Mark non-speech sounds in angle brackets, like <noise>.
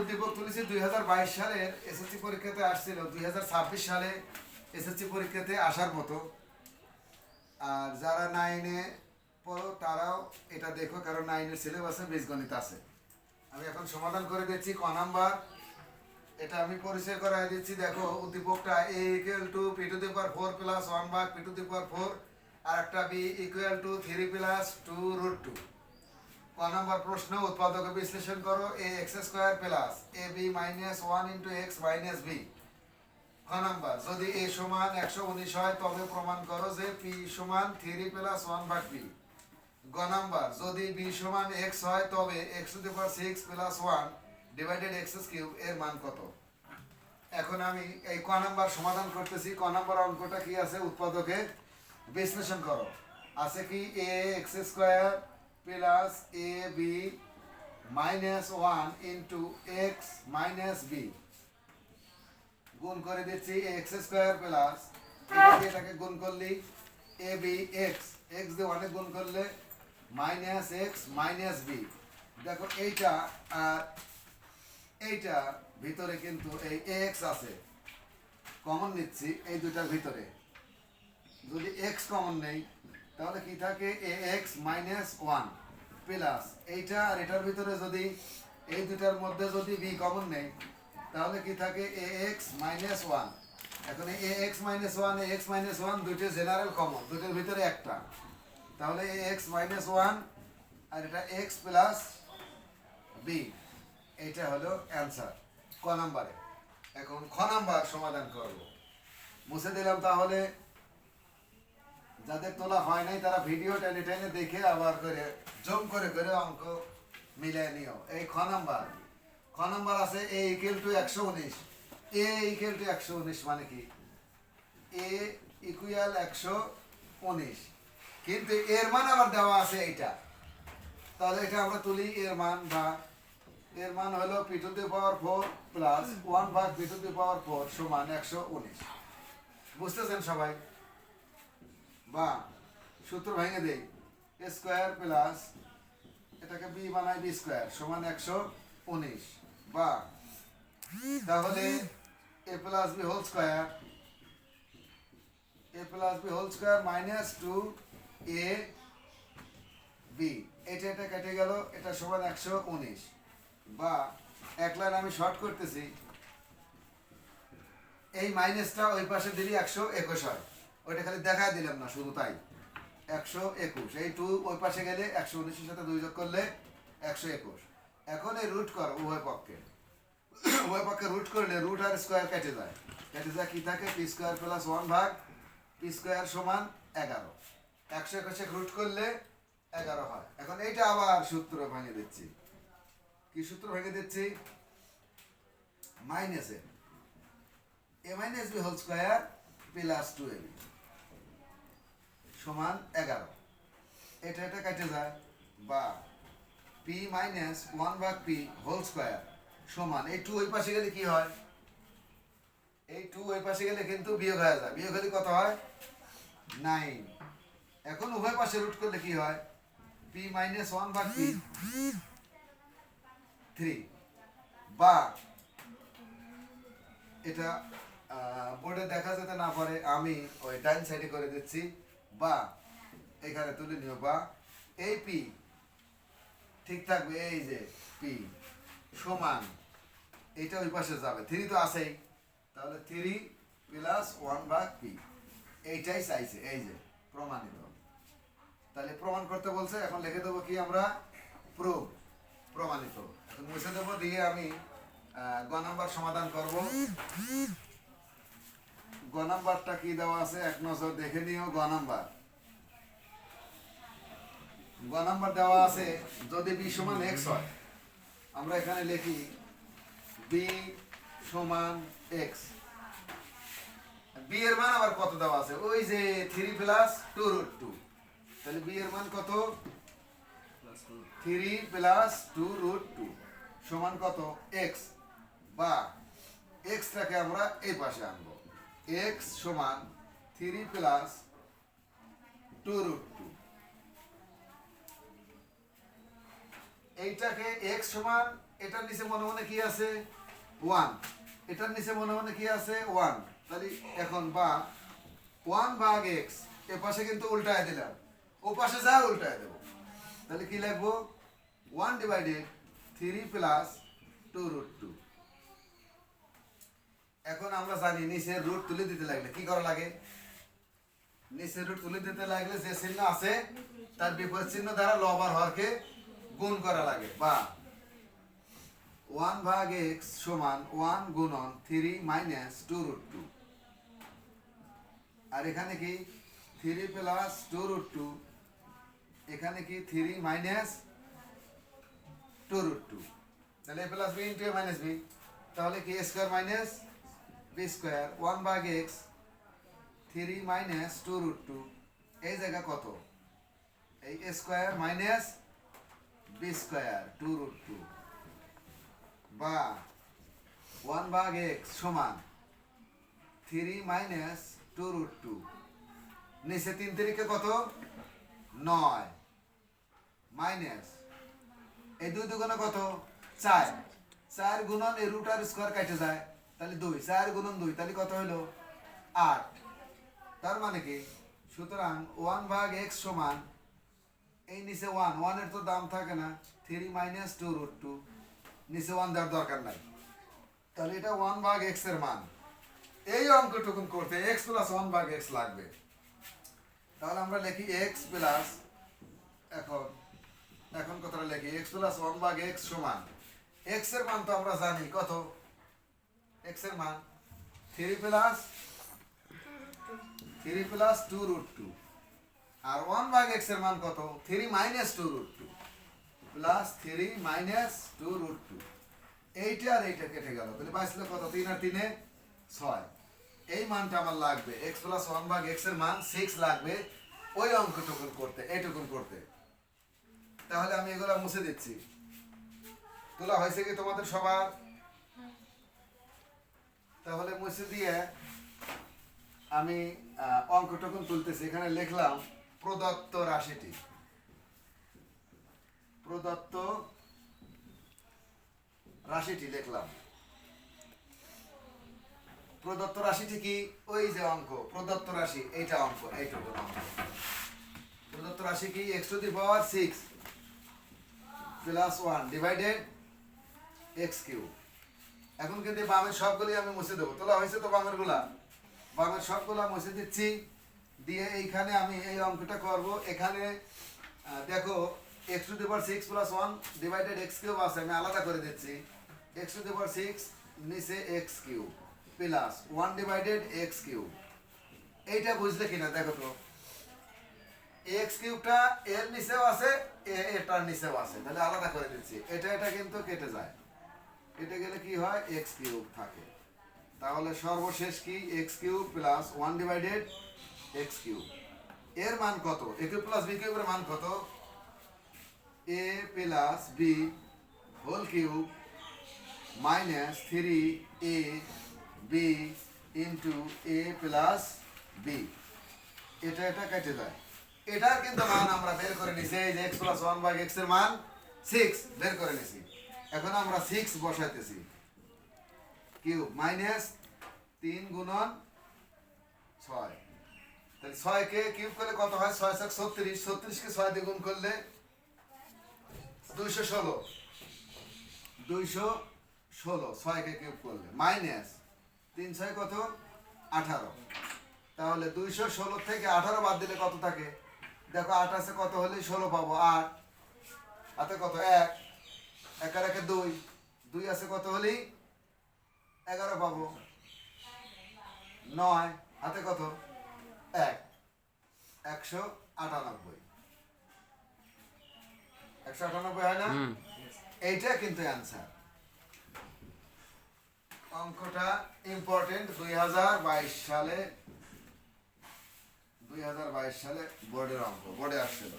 উদ্দীপক তুলেছি দুই হাজার বাইশ সালের এসএসসি পরীক্ষাতে আসছিল, দুই সালে এসএসসি পরীক্ষাতে আসার মতো। আর যারা নাইনে পড়ো, তারাও এটা দেখো, কারণ নাইনের সিলেবাসে বীজগণিত আছে। আমি এখন সমাধান করে দিচ্ছি, ক নাম্বার। এটা আমি পরিচয় করাই দিচ্ছি, দেখো, উদ্দীপকটা A equal to P to the power four plus one ভাগ P to the power four আর একটা B equal to three plus two root two ক নম্বর প্রশ্ন, উৎপাদক বিশ্লেষণ করো A X square plus A B minus one into X minus B খ number, যদি এ সমান একশো উনিশ হয়, তবে প্রমাণ করো যে পি সমান থ্রি প্লাস ওয়ান ভাগ বি গ নাম্বার, যদি বি সমান এক্স হয়, তবে X to the six plus one divided X cube এর মান কত? এখন আমি এই ক নাম্বার সমাধান করতেছি। ক নাম্বার অঙ্কটা কি আছে? উৎপাদকে বিশ্লেষণ করো। আছে কি A X square plus A B minus one into X minus B গুণ করে দিচ্ছি এক্স স্কোয়ার প্লাস এটাকে গুণ করলি। এ বি এক্স এক্স দিয়ে অনেক গুণ করলে মাইনাস এক্স মাইনাস বি দেখো এইটা আর এইটা ভিতরে কিন্তু এই এক্স আছে। কমন নিচ্ছি এই দুটার ভিতরে। যদি এক্স কমন নেই তাহলে কি থাকে? A X minus one plus এইটা আর এটার ভিতরে যদি এই দুটার মধ্যে যদি বি কমন নেই, তাহলে কি থাকে? এ এক্স মাইনাস ওয়ান এখন a x minus one a x minus one দুটো জেনারেল কমন দুটোর ভিতরে একটা। তাহলে এ এক্স মাইনাস ওয়ান আর এটা এক্স প্লাস বি এইটা হলো অ্যান্সার ক নাম্বারে? এখন খ নাম্বার সমাধান করব। মুছে দিলাম তাহলে। যাদের তোলা হয় নাই, তারা ভিডিও টেনে টেনে দেখে আবার করে, জম করে করে অঙ্ক মিলিয়ে নিও। এই খ নাম্বার। খ নাম্বার আছে এ ইকুয়াল টু একশো উনিশ। এ ইকুয়াল টু একশো উনিশ মানে কি? এ ইকুয়াল একশো উনিশ। কিন্তু এর মান আবার দেওয়া আছে এইটা। তাহলে এটা আমরা তুলি এর মান বা এর মান হলো p the power four plus one ভাগ পি দি পাওয়ার ফোর সমান একশো উনিশ। বুঝতেছেন সবাই? বা সূত্র ভেঙে দেই। স্কোয়ার প্লাস এটাকে বি বানাই বি স্কোয়ার সমান একশো উনিশ। বা তাহলে a plus b whole square a plus b whole square minus two a b এটা এটা কেটে গেল, এটা সমান একশো উনিশ। বা এক লাইন আমি শর্ট করতেছি। এই মাইনাসটা ওই পাশে দিলি একশো একুশ হয়। ওইটা খালি দেখা দিলাম না, শুধু তাই। একশো একুশ, এই টু ওই পাশে গেলে একশো উনিশের সাথে দুই যোগ করলে একশো একুশ। এখন এই রুট কর, উভয় পক্ষে। <coughs> উভয় পক্ষে রুট করলে রুট আর স্কোয়ার কেটে যায়। কেটে যায় কি থাকে? পি স্কোয়ার প্লাস ওয়ান ভাগ পি স্কোয়ার সমান এগারো। একশো একুশে রুট করলে এগারো হয়। এখন এইটা আবার সূত্র ভেঙে দিচ্ছি। কি সূত্র ভেঙে দিচ্ছি? মাইনাসে a minus b whole square plus two a সমান এগারো। এটা এটা কেটে যায়, বা পি মাইনাস ওয়ান ভাগ পি হোল স্কোয়ার সমান। এই টু ওই পাশে গেলে কি হয়? এই টু ওই পাশে গেলে কিন্তু বিয়োগ হয়ে যায়। বিয়োগ হলে কত হয়? নাইন এখন উভয় পাশে রুট করলে কি হয়? পি মাইনাস ওয়ান ভাগ পি থ্রি বা এটা বোর্ডে দেখা যেতে না পারে আমি ওই ডাইন সাইডে করে দিচ্ছি। বা এখানে তুলে নিও, বা এই পি, ঠিক থাকবে এই যে পি সমান, এটা ওই পাশে যাবে থ্রি তো আছেই, তাহলে থ্রি প্লাস ওয়ান ভাগ পি, এইটাই চাইছে, এই যে প্রমাণিত। তাহলে প্রমাণ করতে বলছে, এখন লিখে দেবো কি আমরা প্রুফ প্রমাণিত। মুছে দেবো, দিয়ে আমি গ নাম্বার সমাধান করব। গ নাম্বারটা কি দেওয়া আছে? এক নজর দেখে নিও গ নাম্বার। গ নাম্বার দেওয়া আছে, যদি বি সমান এক্স হয়। আমরা এখানে লিখি বি সমান এক্স বি এর মান আবার কত দেওয়া আছে? ওই যে three plus two root two তাহলে বি এর মান কত? Three plus two root two সমান কত? এক্স বা এক্সটাকে আমরা এই পাশে আনব। এক্স সমান three plus two root two এইটাকে এক্স সমান, এটার নিচে মনে মনে কি আছে? ওয়ান এটার নিচে মনে মনে কি আছে? ওয়ান তাহলে এখন বা ওয়ান ভাগ এক্স এ পাশে কিন্তু উল্টায় দিলাম। ও পাশে যা উল্টায় দেবো। তাহলে কি লিখব? One divided three plus two root two এখন আমরা জানি, নিচের রুট তুলে দিতে লাগলে কি করা লাগে? নিচের রুট তুলে দিতে লাগলে যে চিহ্ন আছে, তার বিপরীত চিহ্ন দ্বারা লবার হরকে গুণ করা লাগে। বা ওয়ান ভাগ এক্স সমান ওয়ান গুণন three minus two root two. আর এখানে কি? Three plus two root two. এখানে কি? Three minus two root two. তাহলে a plus b into a minus b. তাহলে কি? Square minus b square one ভাগ x three minus two root two এই জায়গা কত? এই square minus b square two root two বা ওয়ান ভাগ এক্স সমান three minus two root two নিচে তিন তারিখে কত? নয় মাইনাস এই দুই দুগুণে কত? চার চার গুণন এই রুট আর স্কোয়ার কেটে যায়। তাহলে দুই, চার গুণন দুই, তাহলে কত হলো আট। তার মানে কি? সুতরাং ওয়ান ভাগ এক্স সমান, এই নিচে ওয়ান, ওয়ানের তো দাম থাকে না, three minus two root two, নিচে ওয়ান দেওয়ার দরকার নাই। তাহলে এটা ওয়ান ভাগ এক্সের মান। এই অঙ্কটুকুন করতে এক্স প্লাস ওয়ান ভাগ এক্স লাগবে। তাহলে আমরা লিখি এক্স প্লাস, এখন এখন কথাটা লিখি, এক্স প্লাস ওয়ান ভাগ এক্স সমান। এক্সের মান তো আমরা জানি, কত? এক্সের মান। Three plus three plus two root two আর ওয়ান ভাগ এক্সের মান কত? Three minus two root two plus three minus two root two এইটা আর এইটা কেটে গেল। তাহলে বাঁচল কত? তিন আর তিনে ছয়। এই মানটা আমার লাগবে। এক্স প্লাস ওয়ান ভাগ এক্সের মান সিক্স লাগবে। ওই অঙ্কটুকুন করতে, এইটুকুন করতে। তাহলে আমি এগুলা মুছে দিচ্ছি। তোলা হয়েছে কি তোমাদের সবার? মুছে দিয়ে আমি আহ, অঙ্কটুকুন তুলতেছি। এখানে লিখলাম প্রদত্ত রাশিটি। প্রদত্ত রাশিটি লিখলাম। প্রদত্ত রাশিটি কি? ওই যে অঙ্ক। প্রদত্ত রাশি এইটা অঙ্ক এইটুকু অঙ্ক। প্রদত্ত রাশি কি? X to the power six plus one divided x cube এখন কিন্তু বামের সবগুলি আমি মুছে দেবো। তোলা হয়েছে তো বামেরগুলা? বামের সবগুলা মুছে দিচ্ছি। দিয়ে এইখানে আমি এই অঙ্কটা করব। এখানে দেখো x to the power six plus one divided x cube আছে, আমি আলাদা করে দিচ্ছি। X to the power six নিচে x cube plus one divided x cube এইটা বুঝলে কিনা, দেখো তো। এক্স কিউবটা এর নিচেও আছে এটার নিচেও আছে। তাহলে আলাদা করে দিচ্ছি। এটা এটা কিন্তু কেটে যায়। কেটে গেলে কি হয়? এক্স কিউব থাকে। তাহলে সর্বশেষ কি? X cube plus one divided x cube. এর মান কত? এ কিউব প্লাস বি কিউবের মান কত? A plus b whole cube minus three a b into a plus b এটা এটা কেটে যায়। এটার কিন্তু মান আমরা বের করে নিছি, এই যে এক্স প্লাস ওয়ান বাই এক্সের মান সিক্স বের করে নিছি। এখন আমরা সিক্স বসাইতেছি। কিউব মাইনাস তিন গুণন ছয়। তাহলে ছয়কে কিউব করলে কত হয়? ছয় ছয় ছত্রিশ। ছত্রিশকে ছয় দিয়ে গুণ করলে দুইশো ষোলো। দুইশো ষোলো ছয়কে কিউব করলে। মাইনাস তিন ছয় কত? আঠারো। তাহলে দুইশো ষোলো থেকে আঠারো বাদ দিলে কত থাকে? দেখো আছে, কত হলে ষোলো পাবো? আট। হাতে কত? এক। এক আর একে দুই। দুই আছে কত হলেই এগারো পাবো। নয়। হাতে কত? এক। একশো আটানব্বই। একশো আটানব্বই হয় না? এইটা কিন্তু অ্যান্সার অঙ্কটা ইম্পর্টেন্ট দুই হাজার বাইশ সালে দুই হাজার বাইশ সালে বোর্ডের অঙ্ক। বোর্ডে আসছিল।